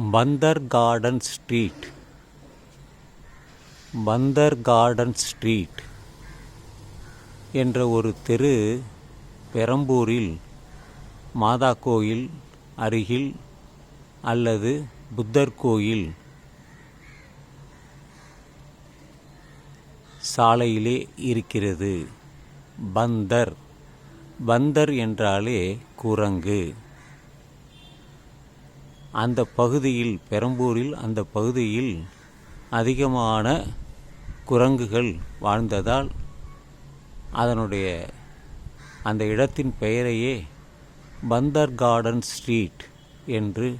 Bandar garden street Bandar garden street என்ற ஒரு தெரு பெரம்பூரில் மாதா கோயில் அருகில் அல்லது புத்தர் கோயில் சாலையிலே இருக்கிறது. பந்தர். பந்தர் என்றாலே குரங்கு. அந்த பகுதியில் பெரம்பூரில் அந்த பகுதியில் அதிகமான குரங்குகள் வாழ்ந்ததால் அதனுடைய அந்த இடத்தின் பெயரையே பந்தர் கார்டன் ஸ்ட்ரீட் என்று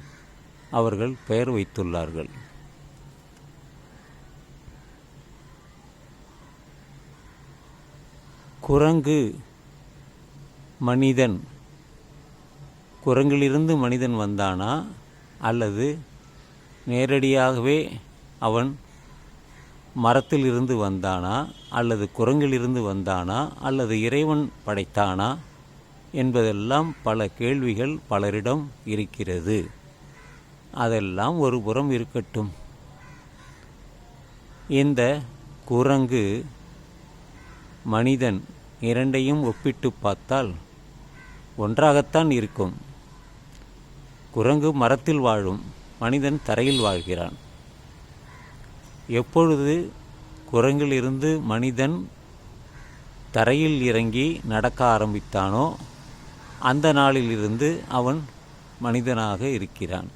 அவர்கள் பெயர் வைத்துள்ளார்கள். குரங்கு மனிதன். குரங்கிலிருந்து மனிதன் வந்தானா? அல்லது நேரடியாகவே அவன் மரத்திலிருந்து வந்தானா அல்லது குரங்கிலிருந்து வந்தானா அல்லது இறைவன் படைத்தானா என்பதெல்லாம் பல கேள்விகள் பலரிடம் இருக்கிறது. அதெல்லாம் ஒரு புறம் இருக்கட்டும். இந்த குரங்கு மனிதன் இரண்டையும் ஒப்பிட்டு பார்த்தால் ஒன்றாகத்தான் இருக்கும். குரங்கு மரத்தில் வாழும் மனிதன் தரையில் வாழ்கிறான். எப்பொழுது குரங்கிலிருந்து மனிதன் தரையில் இறங்கி நடக்க ஆரம்பித்தானோ அந்த நாளிலிருந்து அவன் மனிதனாக இருக்கிறான்.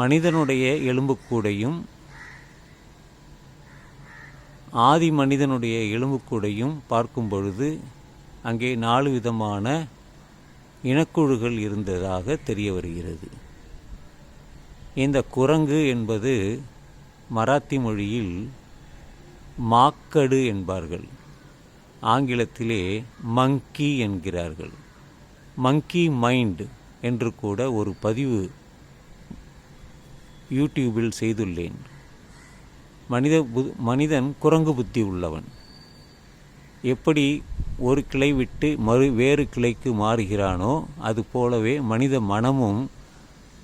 மனிதனுடைய எலும்புக்கூடையும் ஆதி மனிதனுடைய எலும்புக்கூடையும் பார்க்கும் பொழுது அங்கே நாலு விதமான இனக்குழுகள் இருந்ததாக தெரிய வருகிறது. இந்த குரங்கு என்பது மராத்தி மொழியில் மாக்கடு என்பார்கள். ஆங்கிலத்திலே மங்கி என்கிறார்கள். மங்கி மைண்ட் என்று கூட ஒரு பதிவு யூடியூபில் செய்துள்ளேன். மனித மனிதன் குரங்கு புத்தி உள்ளவன். எப்படி ஒரு கிளை விட்டு மறு வேறு கிளைக்கு மாறுகிறானோ அது போலவே மனித மனமும்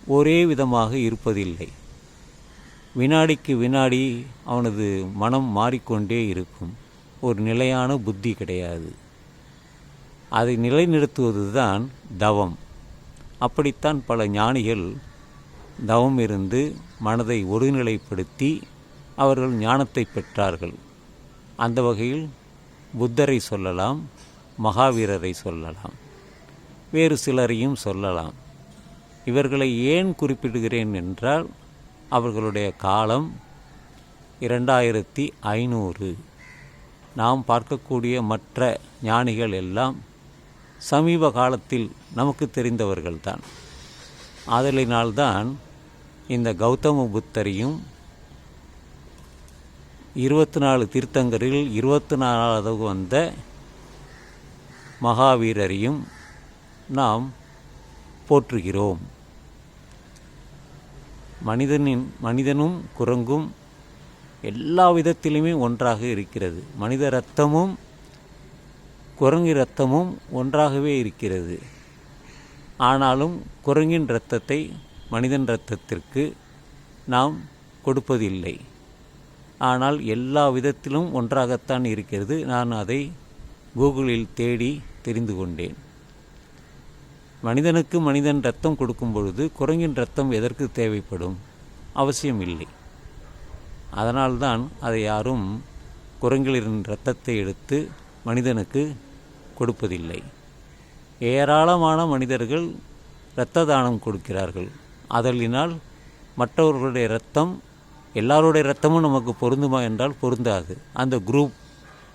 ஒரே விதமாக இருப்பதில்லை. வினாடிக்கு வினாடி அவனது மனம் மாறிக்கொண்டே இருக்கும். ஒரு நிலையான புத்தி கிடையாது. அதை நிலைநிறுத்துவது தான் தவம். அப்படித்தான் பல ஞானிகள் தவம் இருந்து மனதை ஒருநிலைப்படுத்தி அவர்கள் ஞானத்தை பெற்றார்கள். அந்த வகையில் புத்தரை சொல்லலாம் மகாவீரரை சொல்லலாம் வேறு சிலரையும் சொல்லலாம். இவர்களை ஏன் குறிப்பிடுகிறேன் என்றால் அவர்களுடைய காலம் இரண்டாயிரத்தி ஐநூறு. நாம் பார்க்கக்கூடிய மற்ற ஞானிகள் எல்லாம் சமீப காலத்தில் நமக்கு தெரிந்தவர்கள்தான். ஆதலினால்தான் இந்த கௌதம புத்தரையும் இருபத்தி நாலு தீர்த்தங்கரில் இருபத்தி நாலாவது வந்த மகாவீரரையும் நாம் போற்றுகிறோம். மனிதனின் மனிதனும் குரங்கும் எல்லா விதத்திலுமே ஒன்றாக இருக்கிறது. மனித இரத்தமும் குரங்கு இரத்தமும் ஒன்றாகவே இருக்கிறது. ஆனாலும் குரங்கின் இரத்தத்தை மனிதன் இரத்தத்திற்கு நாம் கொடுப்பதில்லை. ஆனால் எல்லா விதத்திலும் ஒன்றாகத்தான் இருக்கிறது. நான் அதை கூகுளில் தேடி தெரிந்து கொண்டேன். மனிதனுக்கு மனிதன் ரத்தம் கொடுக்கும் பொழுது குரங்கின் ரத்தம் எதற்கு தேவைப்படும்? அவசியம் இல்லை அதனால்தான் அதை யாரும் குரங்கிலின் இரத்தத்தை எடுத்து மனிதனுக்கு கொடுப்பதில்லை. ஏராளமான மனிதர்கள் இரத்த தானம் கொடுக்கிறார்கள். அதலினால் மற்றவர்களுடைய இரத்தம் எல்லாருடைய ரத்தமும் நமக்கு பொருந்துமா என்றால் பொருந்தாது. அந்த குரூப்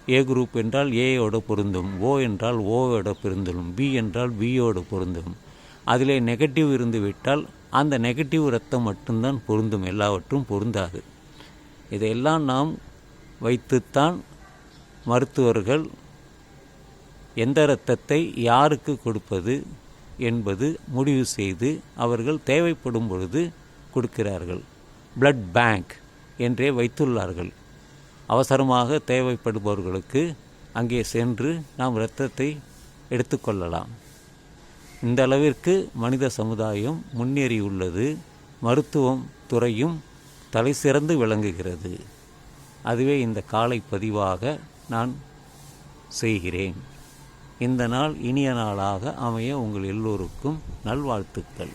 ஏ குரூப் என்றால் ஏயோட பொருந்தும். ஓ என்றால் ஓவோட பொருந்தும். பி என்றால் பியோட பொருந்தும். அதிலே நெகட்டிவ் இருந்து விட்டால் அந்த நெகட்டிவ் ரத்தம் மட்டும்தான் பொருந்தும். எல்லாவற்றும் பொருந்தாது. இதையெல்லாம் நாம் வைத்துத்தான் மருத்துவர்கள் எந்த இரத்தத்தை யாருக்கு கொடுப்பது என்பது முடிவு செய்து அவர்கள் தேவைப்படும் பொழுது கொடுக்கிறார்கள். பிளட் பேங்க் என்றே வைத்துள்ளார்கள். அவசரமாக தேவைப்படுபவர்களுக்கு அங்கே சென்று நாம் இரத்தத்தை எடுத்துக்கொள்ளலாம் இந்த அளவிற்கு மனித சமுதாயம் முன்னேறியுள்ளது. மருத்துவம் துறையும் தலை சிறந்து விளங்குகிறது. அதுவே இந்த காலை பதிவாக நான் செய்கிறேன். இந்த நாள் இனிய நாளாக அமைய உங்கள் எல்லோருக்கும் நல்வாழ்த்துக்கள்.